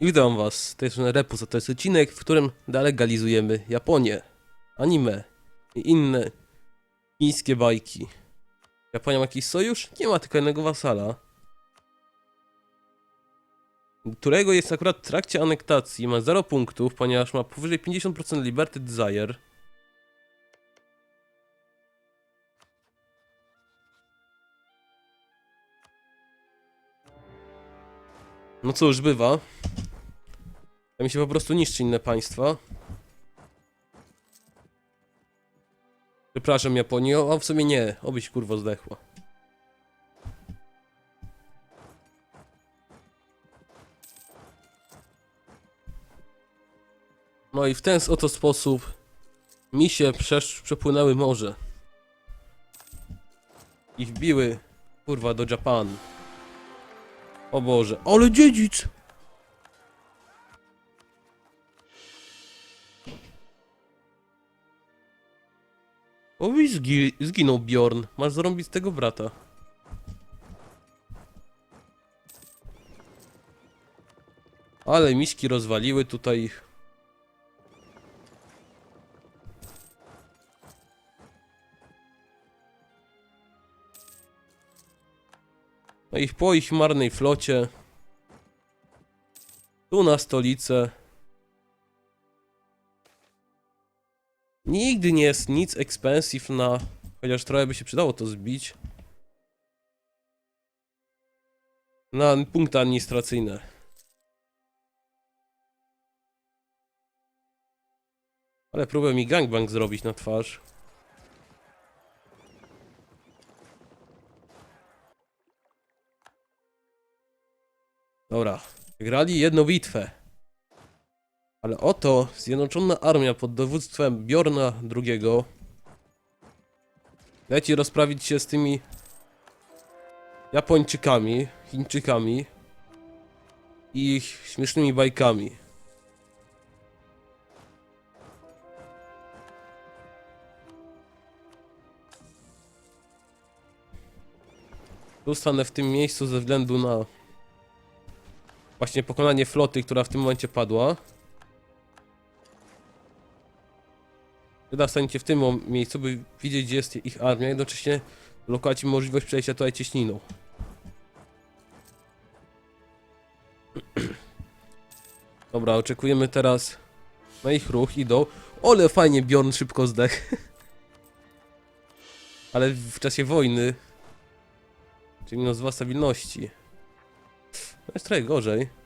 I witam was, to jest Repus, a to jest odcinek, w którym delegalizujemy Japonię, anime i inne chińskie bajki. Japonia ma jakiś sojusz? Nie ma tylko jednego wasala. Którego jest akurat w trakcie anektacji, ma 0 punktów, ponieważ ma powyżej 50% Liberty Desire. No cóż, bywa. Ja mi się po prostu niszczy inne państwa. Przepraszam Japonio, a w sumie nie, obyś kurwo zdechła. No i w ten oto sposób misie przesz- przepłynęły morze. I wbiły, kurwa, do Japan. O Boże, ale dziedzic! O zgi zginął Bjorn. Masz zarąbić tego brata. Ale miśki rozwaliły tutaj ich. No i po ich marnej flocie. Tu na stolicę. Nigdy nie jest nic expensive na... Chociaż trochę by się przydało to zbić. Na punkty administracyjne. Ale próbuję mi gangbang zrobić na twarz. Dobra. Wygrali jedną bitwę. Ale oto Zjednoczona Armia pod dowództwem Bjorna II leci rozprawić się z tymi Japończykami, Chińczykami i ich śmiesznymi bajkami. Tu stanę w tym miejscu ze względu na właśnie pokonanie floty, która w tym momencie padła. Wyda staniecie w tym miejscu, by widzieć, gdzie jest ich armia, jednocześnie blokować im możliwość przejścia tutaj cieśniną. Dobra, oczekujemy teraz na ich ruch, idą. Ole, fajnie Bjorn szybko zdech. Ale w czasie wojny, czyli minus 2 stabilności. To jest trochę gorzej.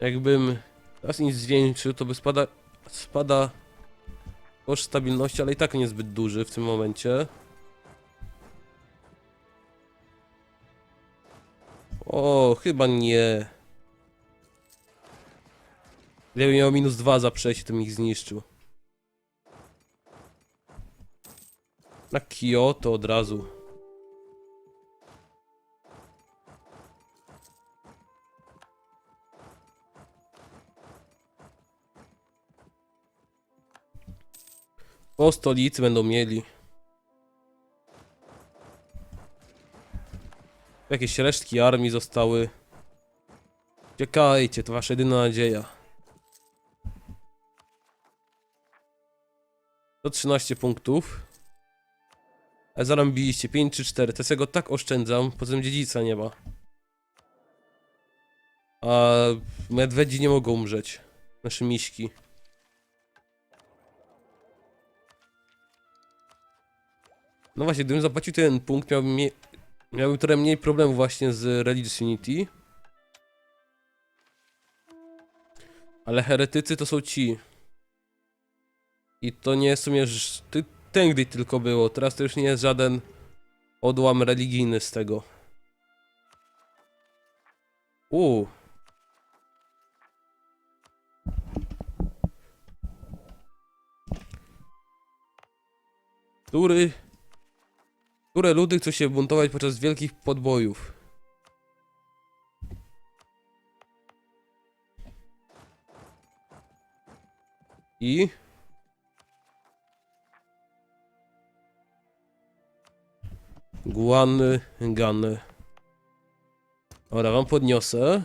Jakbym teraz nic zwiększył, to by spada, spada koszt stabilności, ale i tak niezbyt duży w tym momencie. O, chyba nie. Gdybym miał minus dwa za przejście, to ich zniszczył. Na Kyoto od razu. Po stolicy będą mieli. Jakieś resztki armii zostały. Czekajcie, to wasza jedyna nadzieja. To 13 punktów. Ale zarąbiliście 5 czy 4. Teraz ja go tak oszczędzam, poza tym dziedzica nie ma. A medwedzi nie mogą umrzeć. Nasze miśki. No właśnie, gdybym zapłacił ten punkt, miałbym, mie miałbym trochę mniej problemów właśnie z Religious Unity. Ale heretycy to są ci. I to nie w sumie ty, tędy tylko było. Teraz to już nie jest żaden odłam religijny z tego. Uuu. Który które ludy chcą się buntować podczas wielkich podbojów? I? Guany, Gany. Dobra, wam podniosę.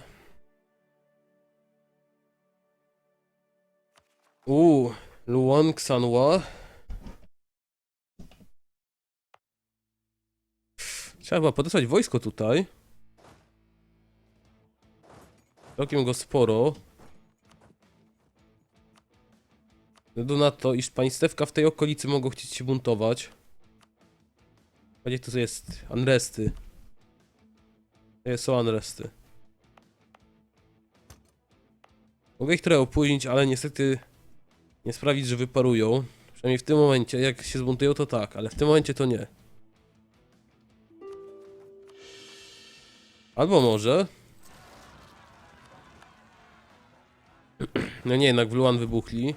Uuu, Luan Xanua. Trzeba podesłać wojsko tutaj. Całkiem go sporo. Względu na to, iż państewka w tej okolicy mogą chcieć się buntować. Gdzie to jest? Unresty. Nie, są unresty. Mogę ich trochę opóźnić, ale niestety nie sprawić, że wyparują. Przynajmniej w tym momencie, jak się zbuntują to tak, ale w tym momencie to nie. Albo może... No nie, jednak w Luan wybuchli.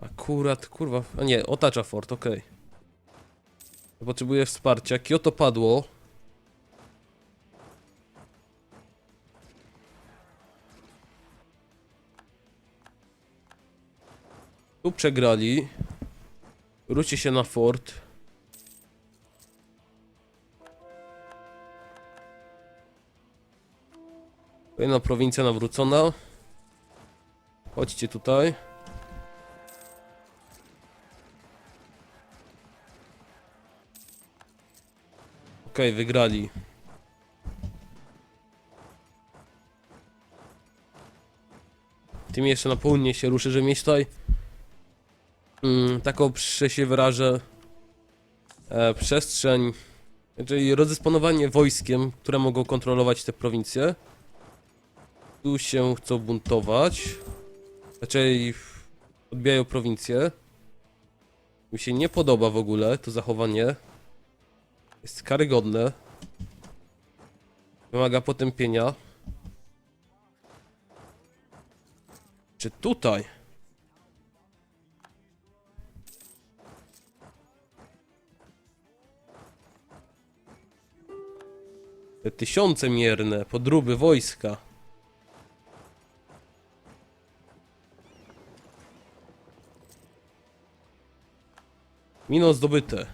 Akurat, kurwa, a nie, otacza fort, okej. Potrzebuję wsparcia. Kyoto padło. Tu przegrali. Wróci się na fort. Kolejna prowincja nawrócona. Chodźcie tutaj. Okej, wygrali. Tym jeszcze na południe się ruszy, żeby mieć tutaj mm, taką, że się wyrażę, e, przestrzeń, czyli rozdysponowanie wojskiem, które mogą kontrolować te prowincje. Tu się chcą buntować. Raczej odbijają prowincję. Mi się nie podoba w ogóle to zachowanie. Jest karygodne. Wymaga potępienia. Czy tutaj? Te tysiące mierne, podróby wojska. Mino zdobyte.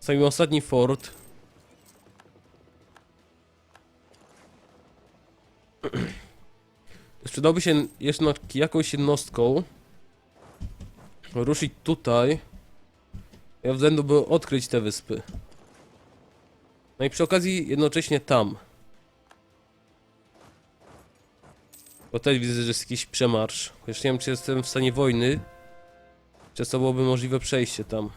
Zajmę ostatni fort. Przydałby się jeszcze jakąś jednostką ruszyć tutaj. Ja względu by odkryć te wyspy. No i przy okazji jednocześnie tam. Bo też widzę, że jest jakiś przemarsz. Chociaż nie wiem, czy jestem w stanie wojny. Czy to byłoby możliwe przejście tam.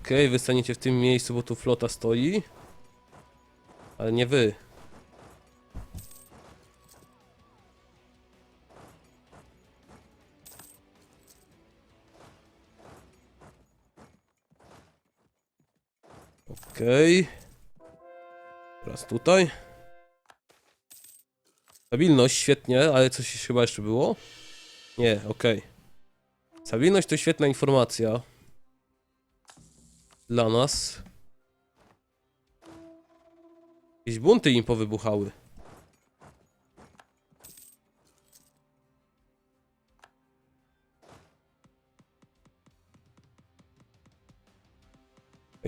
Okej, okay, wy staniecie w tym miejscu, bo tu flota stoi. Ale nie wy. Okej. Okay. Teraz tutaj. Stabilność, świetnie, ale coś chyba jeszcze było? Nie, okej. Okay. Stabilność to świetna informacja. Dla nas. Jakieś bunty im powybuchały.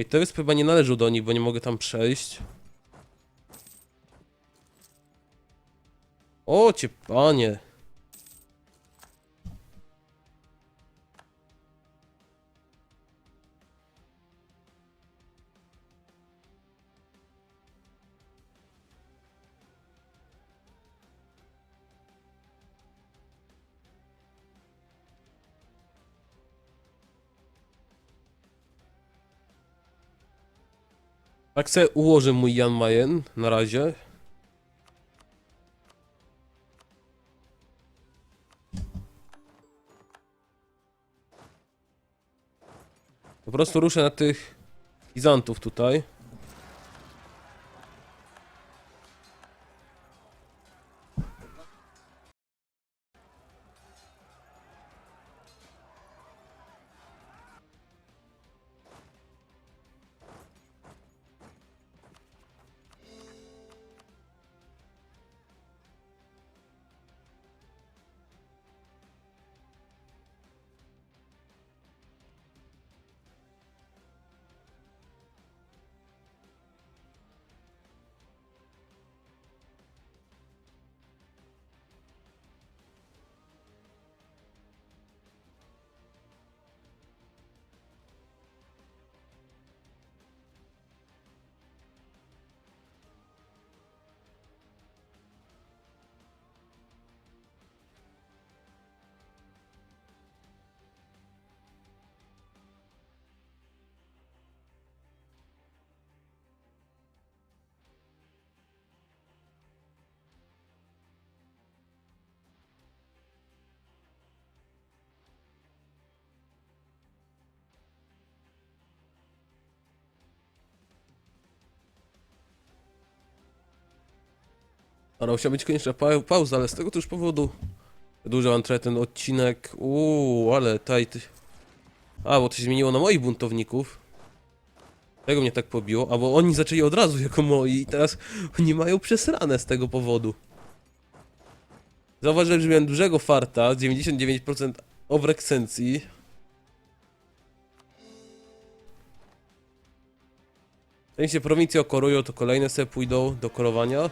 Ej, te wyspy chyba nie należą do nich, bo nie mogę tam przejść. O, cię panie. Tak se ułożę mój Jan Mayen na razie. Po prostu ruszę na tych Izantów tutaj. Ale musiała być konieczna pa pauza, ale z tego też powodu przedłużam trochę ten odcinek. Uuu, ale tutaj... Ty... A, bo to się zmieniło na moich buntowników. Tego mnie tak pobiło, a bo oni zaczęli od razu jako moi i teraz oni mają przesrane z tego powodu. Zauważyłem, że miałem dużego farta, 99% overexencji. Zanim się prowincje okorują, to kolejne sobie pójdą do korowania.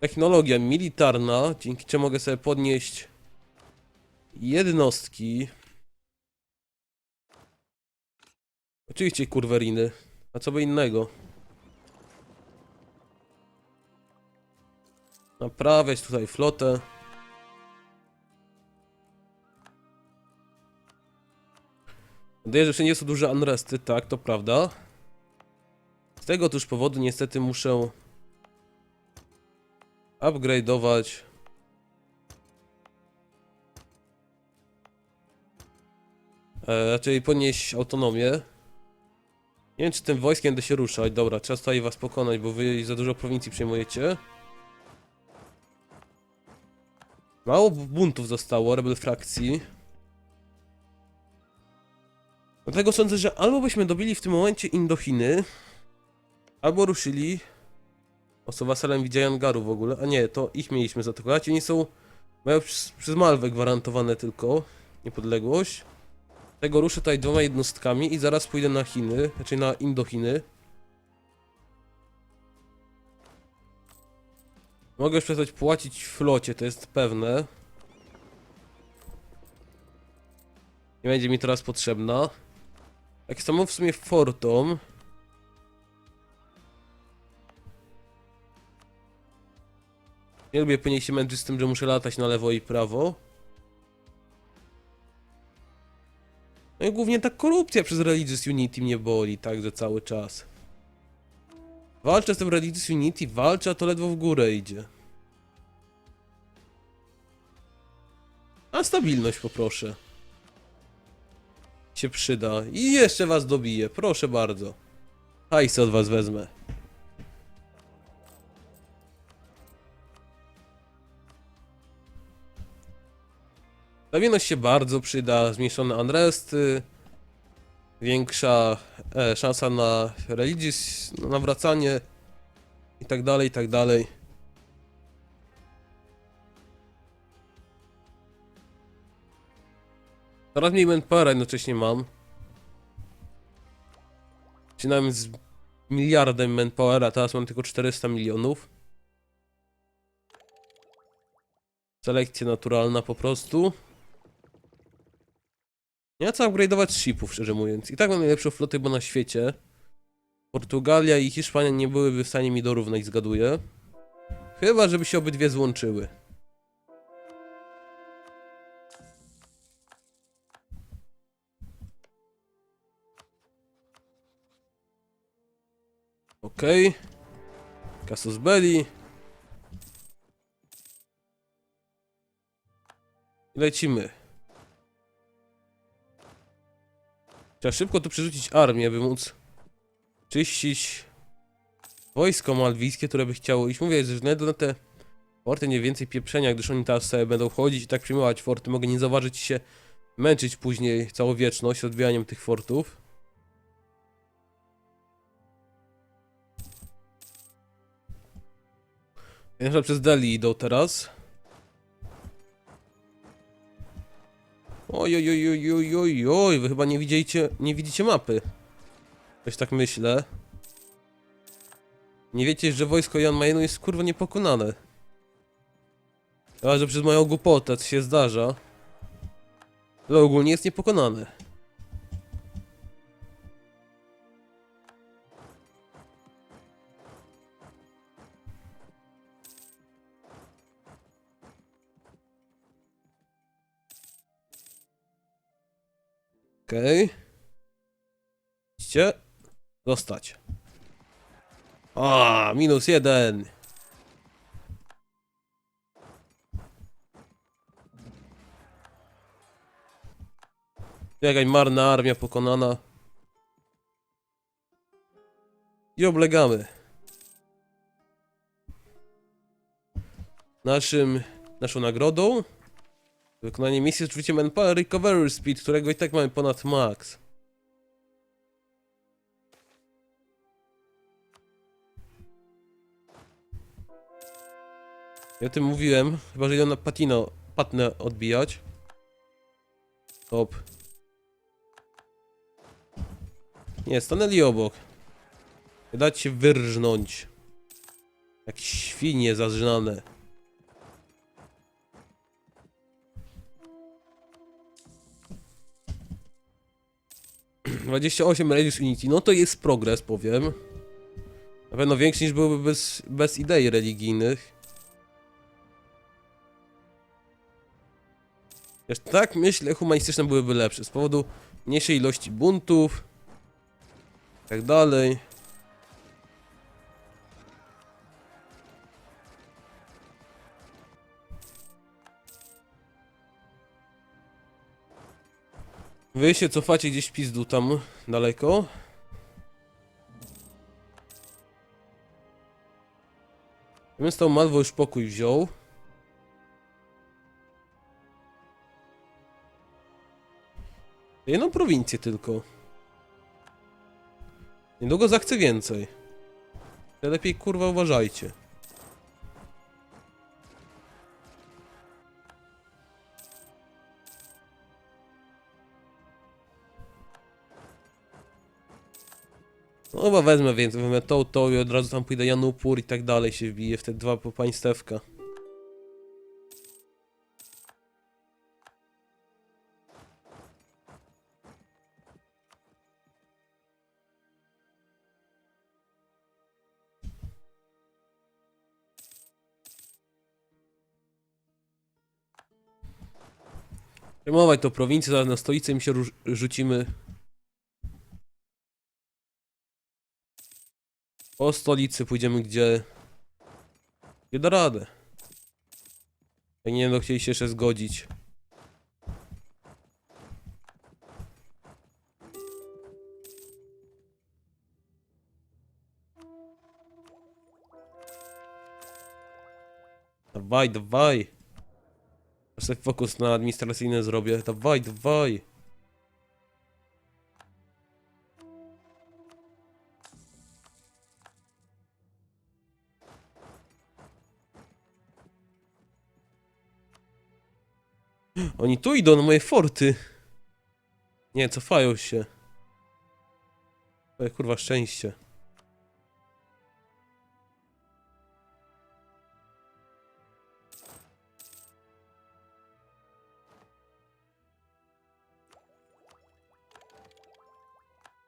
Technologia militarna, dzięki czemu mogę sobie podnieść jednostki. Oczywiście kurweriny. A co by innego? Naprawiać tutaj flotę. Wydaje, że wszędzie są duże unresty, tak, to prawda. Z tego też powodu niestety muszę upgrade'ować e, raczej podnieść autonomię. Nie wiem, czy tym wojskiem da się ruszać. Dobra, trzeba tutaj was pokonać, bo wy za dużo prowincji przejmujecie. Mało buntów zostało, rebel frakcji. Dlatego sądzę, że albo byśmy dobili w tym momencie Indochiny, albo ruszyli. O, są wasalem Widziajangaru w ogóle. A nie, to ich mieliśmy zaatakować. Oni są. Mają przez, przez Malwę gwarantowane tylko niepodległość. Tego ruszę tutaj dwoma jednostkami i zaraz pójdę na Chiny, znaczy na Indochiny. Mogę już przestać płacić flocie, to jest pewne. Nie będzie mi teraz potrzebna. Jak samo w sumie fortą. Nie lubię później się męczyć z tym, że muszę latać na lewo i prawo. No i głównie ta korupcja przez Religious Unity mnie boli, także cały czas. Walczę z tym Religious Unity, walczę, a to ledwo w górę idzie. A stabilność poproszę. Się przyda. I jeszcze was dobiję, proszę bardzo. Hajsy od was wezmę. Stabilność się bardzo przyda, zmniejszone unresty, większa e, szansa na religious, na nawracanie i tak dalej, i tak dalej. Coraz mniej manpowera jednocześnie mam. Zaczynałem z miliardem manpowera, teraz mam tylko 400 milionów. Selekcja naturalna po prostu. Ma co upgrade'ować shipów, szczerze mówiąc. I tak mam najlepszą flotę bo na świecie. Portugalia i Hiszpania nie byłyby w stanie mi dorównać, zgaduję. Chyba, żeby się obydwie złączyły. Okej. Okay. Casus Belli. Lecimy. Trzeba szybko tu przerzucić armię, by móc czyścić wojsko malwijskie, które by chciało iść. Mówię, że względu na te forty nie więcej pieprzenia, gdyż oni teraz sobie będą wchodzić i tak przyjmować forty. Mogę nie zauważyć się męczyć później całą wieczność odbijaniem tych fortów. Na przykład przez Delhi idą teraz. Oj, oj, oj, oj, oj, oj, oj, wy chyba nie widzicie, nie widzicie mapy. Coś tak myślę. Nie wiecie, że wojsko Jan Majenu jest kurwa niepokonane. A że przez moją głupotę to się zdarza. Ale ogólnie jest niepokonane. Okej. Okay. Widzicie? Zostać. A, minus jeden. Jakaś marna armia pokonana. I oblegamy. Naszym, naszą nagrodą wykonanie misji z użyciem Manpower Recovery Speed, którego i tak mamy ponad max. Ja o tym mówiłem, chyba że idę na patino, patnę odbijać. Hop. Nie, stanęli obok. Nie Dać się wyrżnąć. Jak świnie zażynane. Dwadzieścia osiem Religious Unity, no to jest progres, powiem. Na pewno większy niż byłby bez, bez idei religijnych. Wiesz, tak myślę, humanistyczne byłyby lepsze. Z powodu mniejszej ilości buntów. Tak dalej. Wy się cofacie gdzieś pizdu tam daleko. Z tą Malwą już pokój wziął. Jedną prowincję tylko. Niedługo zachce więcej. Lepiej kurwa uważajcie. No chyba wezmę więc, wezmę to, to i od razu tam pójdę Janupur i tak dalej się wbije w te dwa państewka. Przejmować to prowincję, zaraz na stolicę mi się rzucimy. Po stolicy pójdziemy gdzie... Gdzie da radę. Jak nie będą chcieli się jeszcze zgodzić. Dawaj, dawaj. Sobie fokus na administracyjne zrobię. Dawaj, dawaj. Oni tu idą na moje forty. Nie, cofają się. Oj, kurwa, szczęście.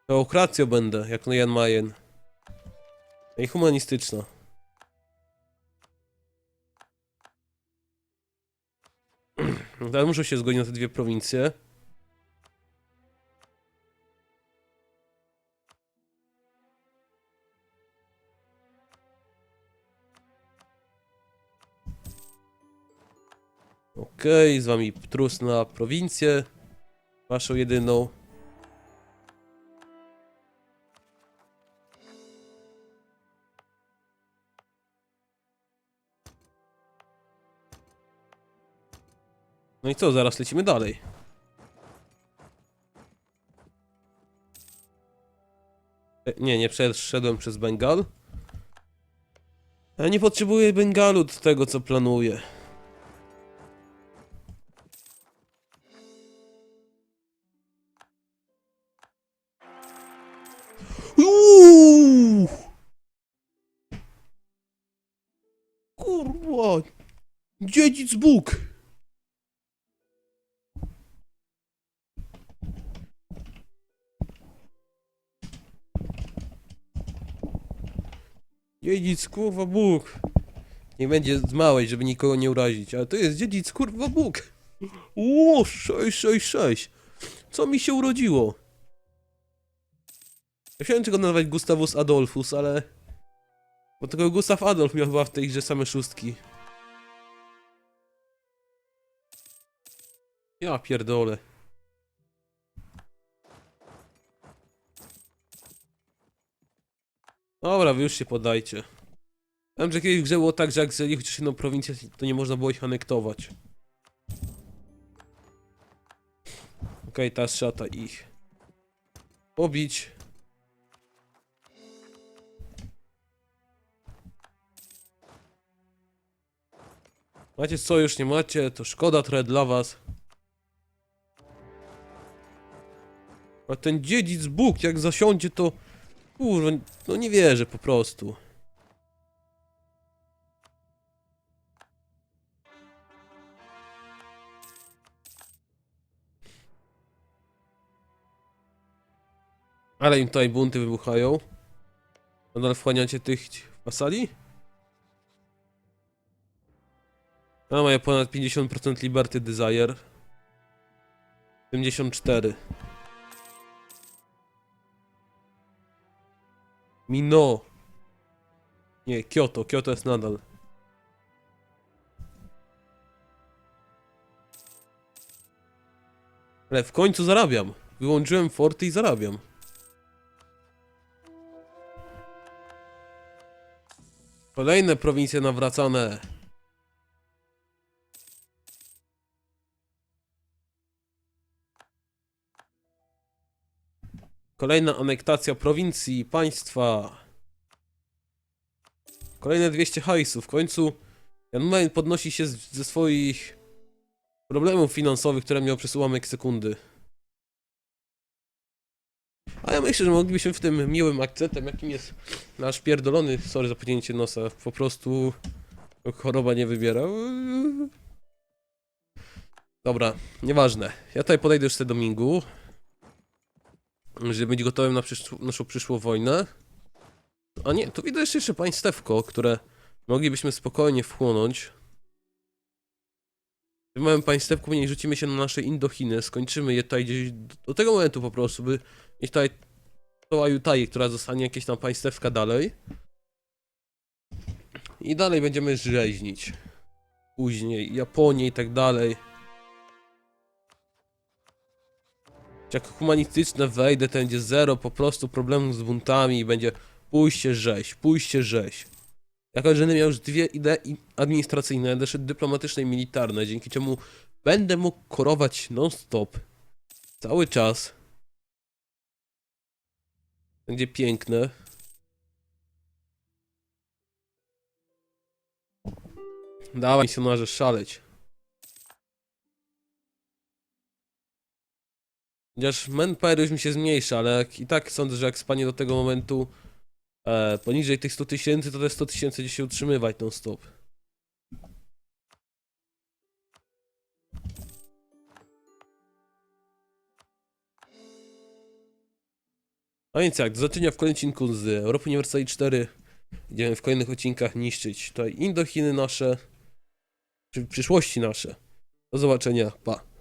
Teokracją będę, jak Jan Mayen. I humanistyczna. Ale muszę się zgodzić na te dwie prowincje. Okej, z wami trus na prowincję. Waszą jedyną. No i co, zaraz lecimy dalej. E, Nie, nie przeszedłem przez Bengal. Ja nie potrzebuję Bengalu do tego, co planuję. Dziedzic Bóg! Dziedzic kurwa Bóg. Nie będzie z małej, żeby nikogo nie urazić, ale to jest dziedzic kurwa Bóg. Ło, 666. Co mi się urodziło? Ja chciałem czego nazwać Gustavus Adolfus, ale... Bo tylko Gustaw Adolf miał chyba w tej grze same szóstki. Ja pierdolę. Dobra, wy już się podajcie. Wiem, że kiedyś grze było tak, że jak zajęli chociaż jedną prowincję, to nie można było ich anektować. Okej, trzeba ta ich pobić. Macie sojusz, nie macie, to szkoda trochę dla was. A ten dziedzic Bóg, jak zasiądzie, to... Kurwa, no nie wierzę po prostu. Ale im tutaj bunty wybuchają. Nadal wchłaniacie tych wasali? A mają ponad 50% Liberty Desire. 74. Mino. Nie, Kyoto. Kyoto jest nadal. Ale w końcu zarabiam. Wyłączyłem forty i zarabiam. Kolejne prowincje nawracane. Kolejna anektacja prowincji, państwa. Kolejne 200 hajsów. W końcu Jan Mayen podnosi się z, ze swoich problemów finansowych, które miał przez ułamek sekundy. A ja myślę, że moglibyśmy w tym miłym akcentem, jakim jest nasz pierdolony, sorry za podjęcie nosa, po prostu choroba nie wybiera. Dobra, nieważne. Ja tutaj podejdę już do Mingu, żeby być gotowym na przyszł- naszą przyszłą wojnę. A nie, tu widać jeszcze państewko, które moglibyśmy spokojnie wchłonąć. W tym małym państewku później rzucimy się na nasze Indochiny, skończymy je tutaj gdzieś do, tego momentu po prostu, by mieć tutaj tą Ajutai, która zostanie jakieś tam państewka dalej. I dalej będziemy rzeźnić. Później Japonię i tak dalej. Jak humanistyczne wejdę, to będzie zero po prostu problemów z buntami i będzie pójście rzeź, pójście rzeź. Jako, że będę miał już dwie idee administracyjne, szedł dyplomatyczne i militarne, dzięki czemu będę mógł korować non-stop, cały czas. Będzie piękne. Dawaj, misjonarze, szaleć. Chociaż manpower już mi się zmniejsza, ale i tak sądzę, że jak spanie do tego momentu e, poniżej tych 100 tysięcy, to te 100 tysięcy gdzieś się utrzymywać non stop. A więc jak, do zobaczenia w kolejnym odcinku z Europy Uniwersytej 4. Będziemy w kolejnych odcinkach niszczyć tutaj Indochiny nasze, czy przyszłości nasze. Do zobaczenia, pa.